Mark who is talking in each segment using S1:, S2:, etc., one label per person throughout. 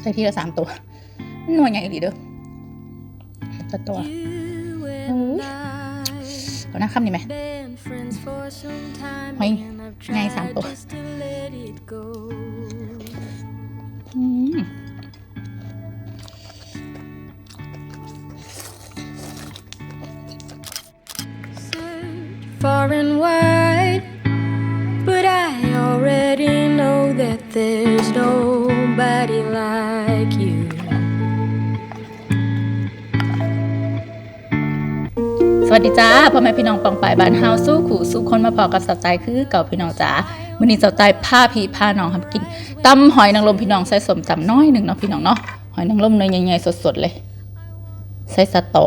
S1: ใส่ทีละสามตัว หน่วยใหญ่ดีเด้อตัดตัว
S2: Ooh.
S1: เอาหน้าคำนี่ไหม
S2: Been friends for some time
S1: Hoy,
S2: and I've
S1: ngay
S2: tried
S1: sáng tổ.
S2: just to let it go.
S1: อืม
S2: Search far and wide,
S1: สดีจ้าพ่อแม่พี่น้องปองปายบ้านเฮาสู้ขู่สู้คนมาพอกับสาวใจคือเก่าพี่น้องจ้าวันนี้สาวใจผ้าพีผ้าน้องทำกินตำหอยนางรมพี่น้องใส่สมตำน้อยหนึ่งเนาะพี่น้องเนาะหอยนางรมเนยใหญ่ๆสดๆเลย ใส่สตอ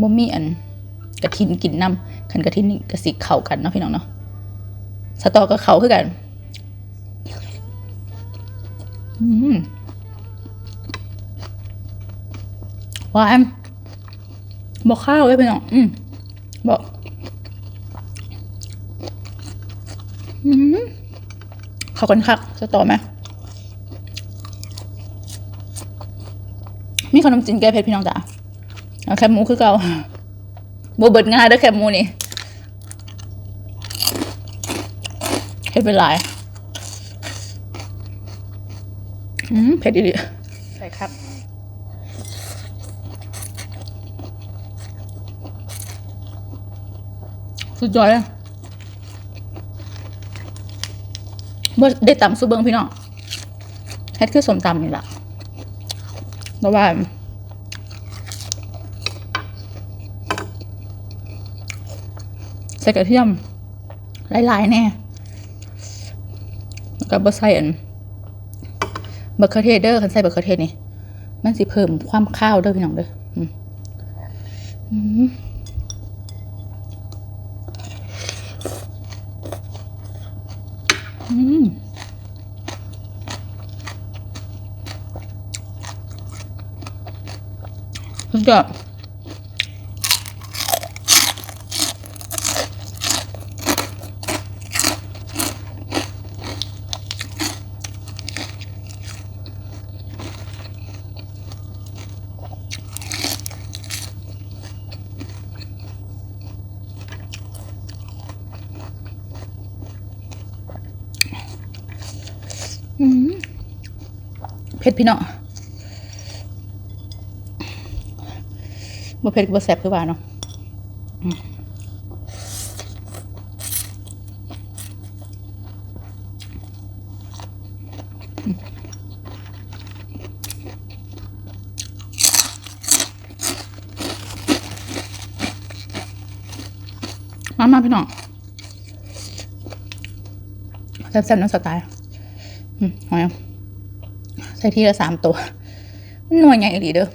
S1: บ่มีอันกระทินกินน้ำคันกระทินนี่กระสิเข้ากันเนาะพี่น้องเนาะสตอก็เข้าคือกันอืมหวาน บอกข้าวไว้พี่น้องอืมบอกอืมเข้ากันคักสตอไหมมีขนมจีนแก้เผ็ดพี่น้องจ๋าแคบหมูคือเก่าโบเบิดง่ายเด้อแคบหมูนี่เผ็ดเป็นหลาย อืมเผ็ดดีๆใส่ครับ สุดยอดเลยบ่ได้ตำซูเบิงพี่น้องเฮ็ดคือสมตำนี่แหละเพราะว่าใส่กระเทียมหลายๆแน่แล้วก็บ่ใส่อันบักเขือเทเด้อคันใส่บักเขือเทศนี่ มันสิเพิ่มความข้าวเด้อพี่น้องเด้อ อืมอื เผ็ดพี่น้องบ่เผ็ดก็บ่แซ่บคือว่าเนาะมามาพี่น้องแซ่บๆน้ำสไตล์หอยอะ ใส่ทีละสามตัวหน่วยใหญ่ดีเด้อ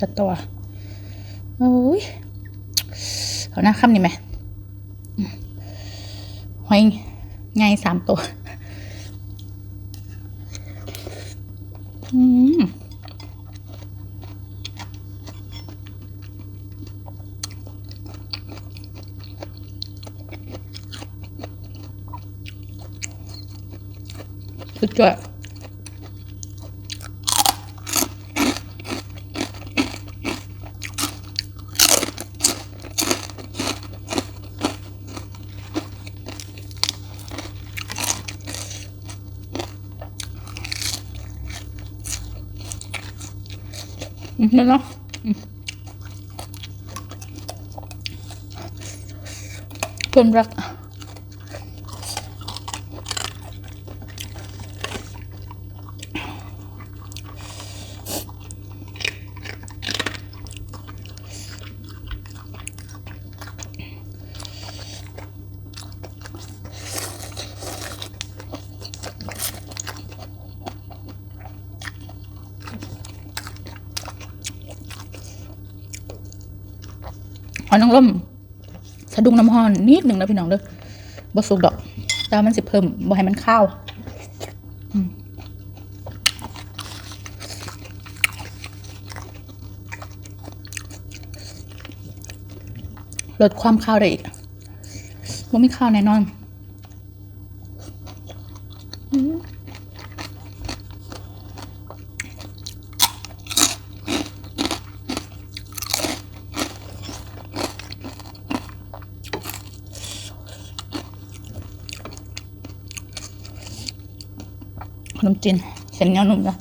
S1: สักตัวโอ้ยเอาหน้าค่ำนี่ไหมหอยใหญ่สามตัวอืมสุดยอด อืมนั่นเนาะเพื่อนรัก อยนางรมสะดุ้งน้ำหอนนิดหนึ่งนะพี่น้องเด้อบ่สุกดอกแต่มันสิเพิ่มบ่ให้มันข้าวลดความข้าวได้อีกบ่มีข้าวแน่นอน ขนมจีนเส้นเหนียวนุ่มนะ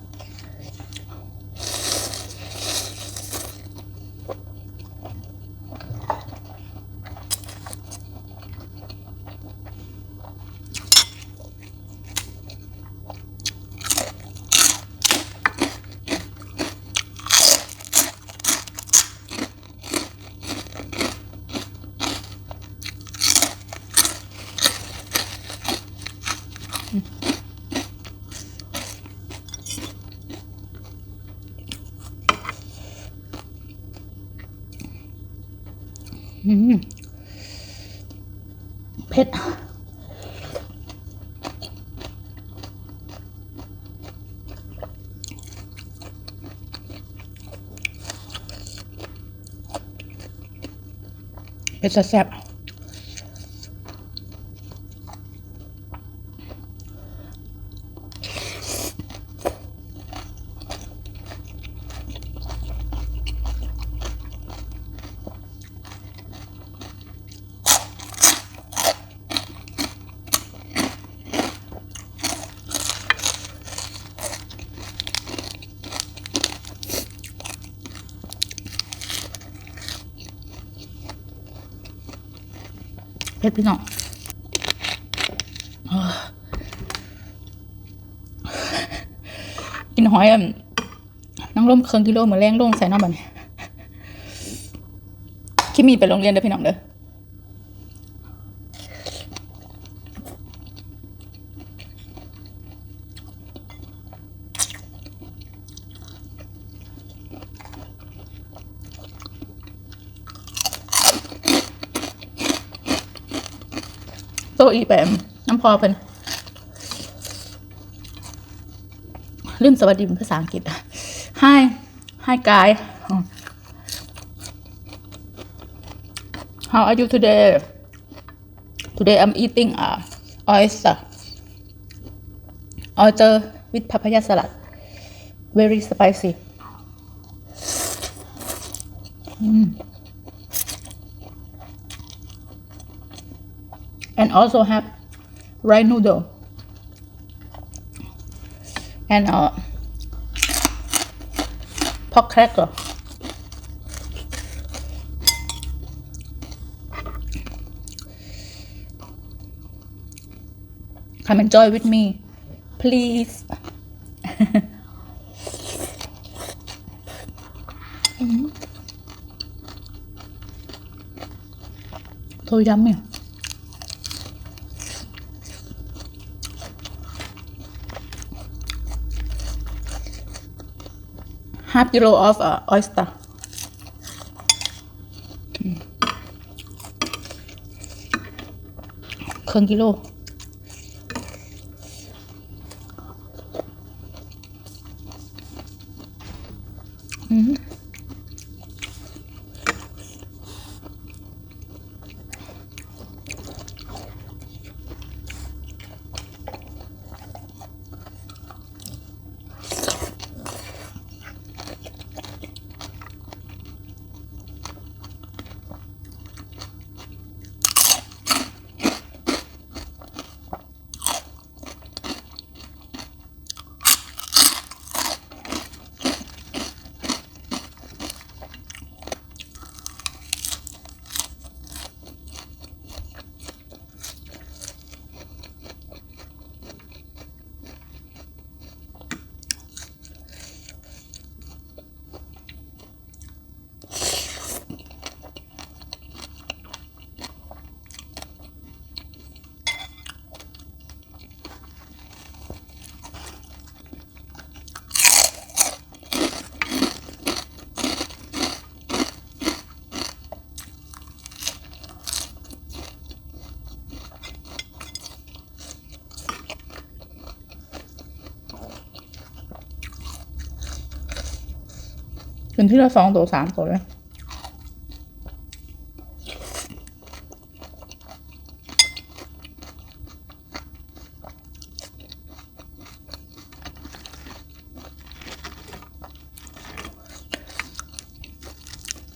S1: เผ็ดเผ็ดแซ่บ เผ็ดพี่น้องกินหอยอะนั่งร่มเครื่องกิโลเหมือนแรงลงใส่น้ำมันคิมีไปโรงเรียนเด้อพี่น้องเด้อ ตอีแปมน้ำพอเป็นลืมสวัสดีภาษาอังกฤษ Hi Hi guy How are you today Today I'm eating uh, oyster oyster with papaya salad very spicy and also have rice noodle and uh, pork cracker. Come enjoy with me, please. So yummy. Half kilo of uh, oyster. Mm. ค คนที่ละสองตัวสามตัวเลย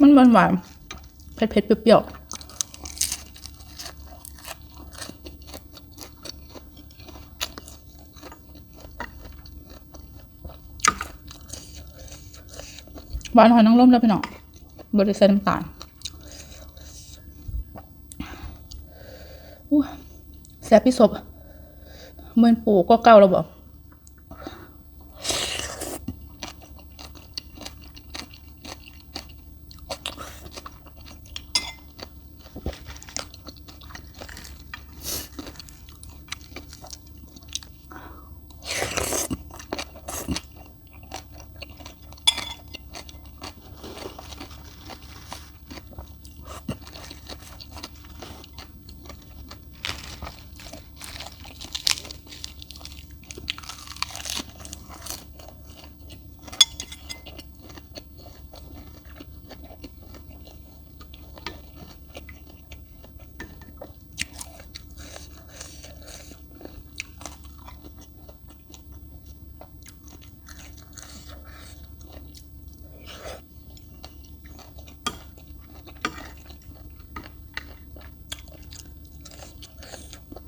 S1: มันหวานๆเผ็ดเผ็ดๆเปรี้ยว หวานหอยนางรมแล้วพี่น้องบริเซน้ำตาลแซ่บพี่ศพเหมือนปูก็เก่าแล้วบอก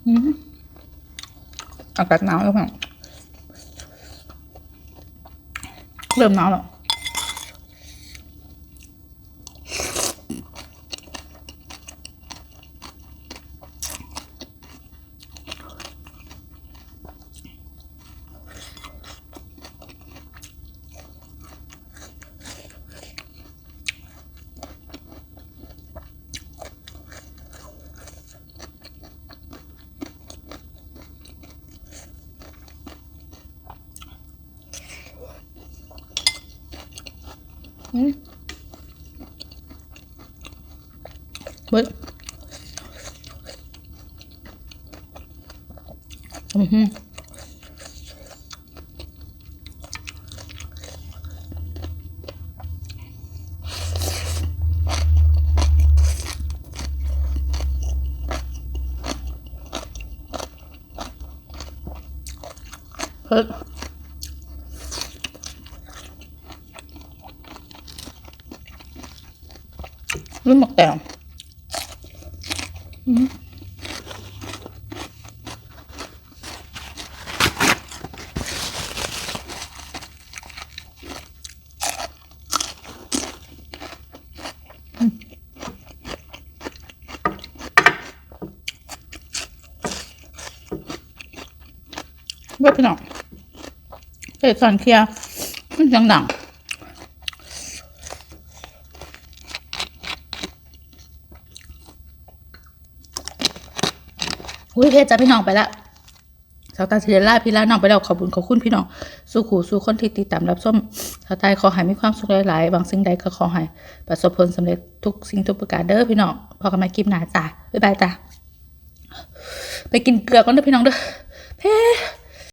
S1: อากาศหนาวแล้วพี่น้องเริ่มหนาวแล้ว อืมเบิด อือหือเฮ้ยรุ่นหมกแตงอืมอืม เว้ยพี่น้องเตะสอนเคลียร์มันจังดังอุ้ยเพจจ้าพี่น้องไปละสาวตาเสียล่าพี่ล่าน้องไปแล้วขอบคุณขอบคุณพี่น้อง สู้ขู่สู้คนที่ติดตามรับส้มสาวตายขอให้มีความสุขหลายๆ บางสิ่งใดก็ขอให้ประสบผลสำเร็จทุกสิ่งทุกประการเด้อพี่น้อง พอกันมาคลิปหนาจ้าบ๊ายบายจ้าไปกินเกลือก่อนเด้อพี่น้องเด้อเพ